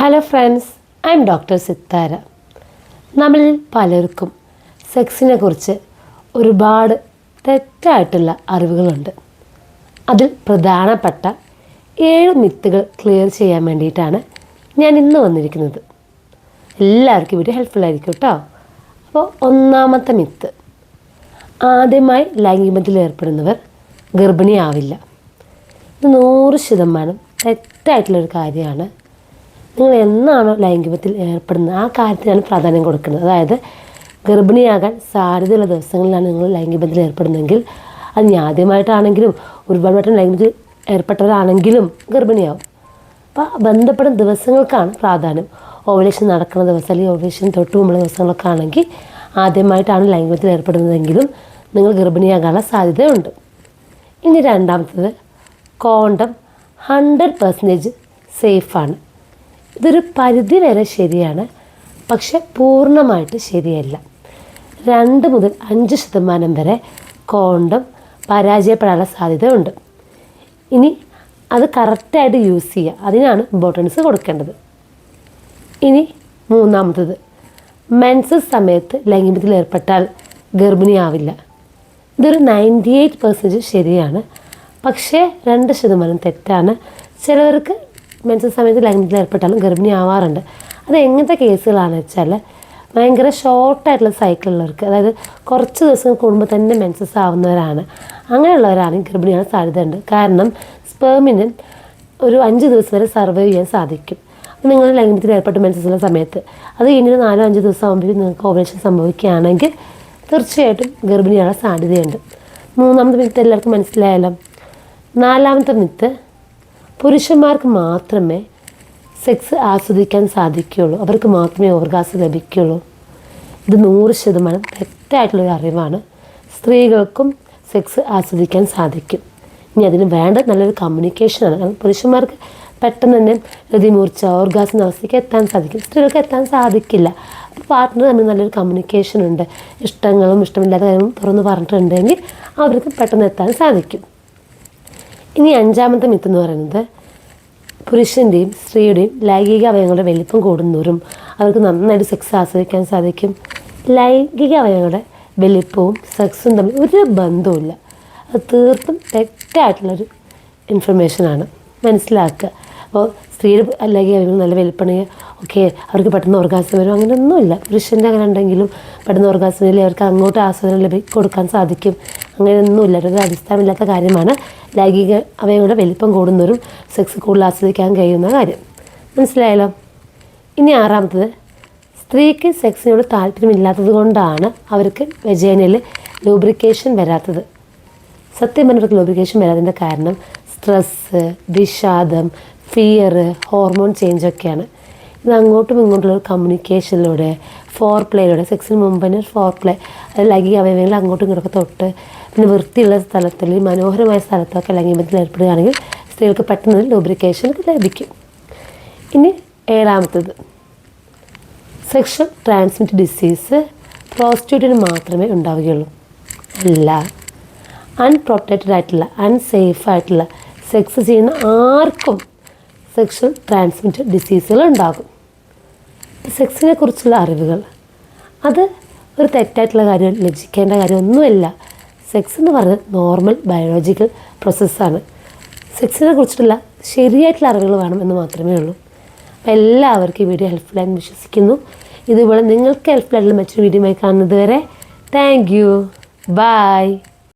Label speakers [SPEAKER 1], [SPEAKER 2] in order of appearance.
[SPEAKER 1] Hello friends I'm doctor Sithara നമ്മളിൽ പലർക്കും സെക്സിനെ കുറിച്ച് ഒരുപാട് തെറ്റായിട്ടുള്ള അറിവുകളുണ്ട്. അതിൽ പ്രധാനപ്പെട്ട ഏഴ് മിത്തുകൾ ക്ലിയർ ചെയ്യാൻ വേണ്ടിയിട്ടാണ് ഞാൻ ഇന്ന് വന്നിരിക്കുന്നത്. എല്ലാവർക്കും ഇവിടെ ഹെൽപ്ഫുൾ ആയിരിക്കും കേട്ടോ അപ്പോൾ ഒന്നാമത്തെ മിത്ത് ആദ്യമായി ലൈംഗികബന്ധത്തിൽ ഏർപ്പെടുന്നവർ ഗർഭിണിയാവില്ല. ഇത് നൂറ് ശതമാനം തെറ്റായിട്ടുള്ളൊരു കാര്യമാണ് നിങ്ങൾ എന്നാണോ ലൈംഗികത്തിൽ ഏർപ്പെടുന്നത്? ആ കാര്യത്തിനാണ് പ്രാധാന്യം കൊടുക്കുന്നത്. അതായത് ഗർഭിണിയാകാൻ സാധ്യതയുള്ള ദിവസങ്ങളിലാണ് നിങ്ങൾ ലൈംഗികബന്ധത്തിൽ ഏർപ്പെടുന്നതെങ്കിൽ അത് ആദ്യമായിട്ടാണെങ്കിലും ഒരുപാട് വട്ടം ലൈംഗികത്തിൽ ഏർപ്പെട്ടവരാണെങ്കിലും ഗർഭിണിയാവും. അപ്പോൾ ബന്ധപ്പെടുന്ന ദിവസങ്ങൾക്കാണ് പ്രാധാന്യം. ഓവലേഷൻ നടക്കുന്ന ദിവസം അല്ലെങ്കിൽ ഓവലേഷൻ തൊട്ട് മുമ്പുള്ള ദിവസങ്ങളൊക്കെ ആണെങ്കിൽ ആദ്യമായിട്ടാണ് ലൈംഗികത്തിൽ ഏർപ്പെടുന്നതെങ്കിലും നിങ്ങൾ ഗർഭിണിയാകാനുള്ള സാധ്യതയുണ്ട്. ഇനി രണ്ടാമത്തത് കോണ്ടം ഹൺഡ്രഡ് പെർസെന്റേജ് സേഫാണ്. ഇതൊരു പരിധി വരെ ശരിയാണ്. പക്ഷെ പൂർണമായിട്ട് ശരിയല്ല. രണ്ട് മുതൽ അഞ്ച് ശതമാനം വരെ കോണ്ടം പരാജയപ്പെടാനുള്ള സാധ്യതയുണ്ട്. ഇനി അത് കറക്റ്റായിട്ട് യൂസ് ചെയ്യുക. അതിനാണ് ഇമ്പോർട്ടൻസ് കൊടുക്കേണ്ടത്. ഇനി മൂന്നാമത്തത്. മെൻസസ് സമയത്ത് ലൈംഗികത്തിൽ ഏർപ്പെട്ടാൽ ഗർഭിണിയാവില്ല. ഇതൊരു നയന്റി എയ്റ്റ് പെർസെന്റേജ് ശരിയാണ്. പക്ഷേ രണ്ട് ശതമാനം തെറ്റാണ്. ചിലവർക്ക് മെൻസസ് സമയത്ത് ലൈംഗികത്തിൽ ഏർപ്പെട്ടാലും ഗർഭിണി ആവാറുണ്ട് അത് എങ്ങനത്തെ കേസുകളാണെന്ന് വെച്ചാൽ ഭയങ്കര ഷോർട്ടായിട്ടുള്ള സൈക്കിളുള്ളവർക്ക് അതായത് കുറച്ച് ദിവസം കൂടുമ്പോൾ തന്നെ മെൻസസ് ആവുന്നവരാണ്. അങ്ങനെയുള്ളവരാണ് ഗർഭിണിയാൻ സാധ്യതയുണ്ട്. കാരണം സ്പേമിന് ഒരു അഞ്ച് ദിവസം വരെ സർവൈവ് ചെയ്യാൻ സാധിക്കും. അപ്പോൾ നിങ്ങൾ ലൈംഗികത്തിൽ ഏർപ്പെട്ട് മെൻസസുള്ള സമയത്ത്. അത് കഴിഞ്ഞൊരു നാലോ അഞ്ച് ദിവസം ആകുമ്പോൾ നിങ്ങൾക്ക് ഓപ്പറേഷൻ സംഭവിക്കുകയാണെങ്കിൽ തീർച്ചയായിട്ടും ഗർഭിണിയാകാൻ സാധ്യതയുണ്ട്. മൂന്നാമത്തെ മിത്ത് എല്ലാവർക്കും മനസ്സിലായാലോ നാലാമത്തെ മിത്ത് പുരുഷന്മാർക്ക് മാത്രമേ സെക്സ് ആസ്വദിക്കാൻ സാധിക്കുകയുള്ളൂ. അവർക്ക് മാത്രമേ ഓർഗാസം ലഭിക്കുകയുള്ളൂ. ഇത് നൂറ് ശതമാനം തെറ്റായിട്ടുള്ളൊരു അറിവാണ്. സ്ത്രീകൾക്കും സെക്സ് ആസ്വദിക്കാൻ സാധിക്കും. ഇനി അതിന് വേണ്ട നല്ലൊരു കമ്മ്യൂണിക്കേഷനാണ് കാരണം പുരുഷന്മാർക്ക് പെട്ടെന്ന് തന്നെ രതിമൂർച്ച ഓർഗാസം അവസ്ഥയ്ക്ക് എത്താൻ സാധിക്കും. സ്ത്രീകൾക്ക് എത്താൻ സാധിക്കില്ല. അപ്പോൾ പാർട്ട്ണർ തമ്മിൽ നല്ലൊരു കമ്മ്യൂണിക്കേഷൻ ഉണ്ട്. ഇഷ്ടങ്ങളും ഇഷ്ടമില്ലാത്ത കാര്യങ്ങളും തുറന്ന് പറഞ്ഞിട്ടുണ്ടെങ്കിൽ അവർക്ക് പെട്ടെന്ന് എത്താൻ സാധിക്കും. ഇനി അഞ്ചാമത്തെ മിത്ത് എന്ന് പറയുന്നത് പുരുഷന്റെയും സ്ത്രീയുടെയും ലൈംഗിക അവയവങ്ങളുടെ വലിപ്പം കൂടുന്നതോറും അവർക്ക് നന്നായിട്ട് സെക്സ് ആസ്വദിക്കാൻ സാധിക്കും. ലൈംഗിക അവയവങ്ങളുടെ വലിപ്പവും സെക്സും തമ്മിൽ ഒരു ബന്ധവുമില്ല. അത് തീർത്തും തെറ്റായിട്ടുള്ളൊരു ഇൻഫർമേഷനാണ് മനസ്സിലാക്കുക. അപ്പോൾ സ്ത്രീയുടെ ലൈംഗിക അവയവങ്ങൾ നല്ല വലിപ്പണെങ്കിൽ ഓക്കെ അവർക്ക് പെട്ടെന്ന് ഓർഗാസം വരും. അങ്ങനെയൊന്നുമില്ല. പുരുഷന്റെ അങ്ങനെ ഉണ്ടെങ്കിലും പെട്ടെന്ന് ഓർഗാസം വരില്ല. അവർക്ക് അങ്ങോട്ട് ആസ്വാദനം ലഭി കൊടുക്കാൻ സാധിക്കും. അങ്ങനെയൊന്നുമില്ല. ഒരു അടിസ്ഥാനമില്ലാത്ത കാര്യമാണ് ലൈംഗിക അവയവങ്ങളുടെ വലിപ്പം കൂടുന്നവരും സെക്സ് കൂടുതൽ ആസ്വദിക്കാൻ കഴിയുന്ന കാര്യം. മനസ്സിലായല്ലോ? ഇനി ആറാമത്തത്. സ്ത്രീക്ക് സെക്സിനോട് താല്പര്യമില്ലാത്തത് കൊണ്ടാണ് അവർക്ക് വെജേനയിൽ ലൂബ്രിക്കേഷൻ വരാത്തത്. സത്യം പറഞ്ഞവർക്ക് ലൂബ്രിക്കേഷൻ വരാതിന്റെ കാരണം സ്ട്രെസ്സ് വിഷാദം ഫിയർ ഹോർമോൺ ചേഞ്ച് ഒക്കെയാണ്. ഇത് അങ്ങോട്ടും ഇങ്ങോട്ടുള്ള കമ്മ്യൂണിക്കേഷനിലൂടെ ഫോർ പ്ലേയിലൂടെ സെക്സിന് മുമ്പ് തന്നെ ഫോർ പ്ലേ ലൈംഗിക അവയവങ്ങൾ അങ്ങോട്ടും ഇങ്ങോട്ടൊക്കെ തൊട്ട് പിന്നെ വൃത്തിയുള്ള സ്ഥലത്തിൽ മനോഹരമായ സ്ഥലത്തൊക്കെ ലൈംഗികത്തിൽ ഏർപ്പെടുകയാണെങ്കിൽ സ്ത്രീകൾക്ക് പെട്ടെന്ന് ലൂബ്രിക്കേഷൻ ലഭിക്കും. ഇനി ഏഴാമത്തത്. സെക്ഷൽ ട്രാൻസ്മിറ്റ് ഡിസീസ് പ്രോസ്റ്റിറ്റ്യൂട്ടിന് മാത്രമേ ഉണ്ടാവുകയുള്ളൂ. അല്ല. അൺപ്രൊട്ടക്റ്റഡ് ആയിട്ടുള്ള അൺസേഫ് ആയിട്ടുള്ള സെക്സ് ചെയ്യുന്ന ആർക്കും സെക്ഷൽ ട്രാൻസ്മിറ്റഡ് ഡിസീസുകൾ ഉണ്ടാകും. സെക്സിനെ കുറിച്ചുള്ള അറിവുകൾ. അത് ഒരു തെറ്റായിട്ടുള്ള കാര്യം ലജിക്കേണ്ട കാര്യമൊന്നുമല്ല. സെക്സ് എന്ന് പറയുന്നത് നോർമൽ ബയോളജിക്കൽ പ്രോസസ്സാണ് സെക്സിനെ കുറിച്ചിട്ടുള്ള ശരിയായിട്ടുള്ള അറിവുകൾ വേണം എന്ന് മാത്രമേ ഉള്ളൂ. അപ്പോൾ എല്ലാവർക്കും ഈ വീഡിയോ ഹെൽപ്ഫുൾ ആയെന്ന് വിശ്വസിക്കുന്നു. ഇതുപോലെ നിങ്ങൾക്ക് ഹെൽപ്ഫുൾ ആയിട്ടുള്ള മറ്റൊരു വീഡിയോ കാണുന്നത് വരെ താങ്ക് യു ബൈ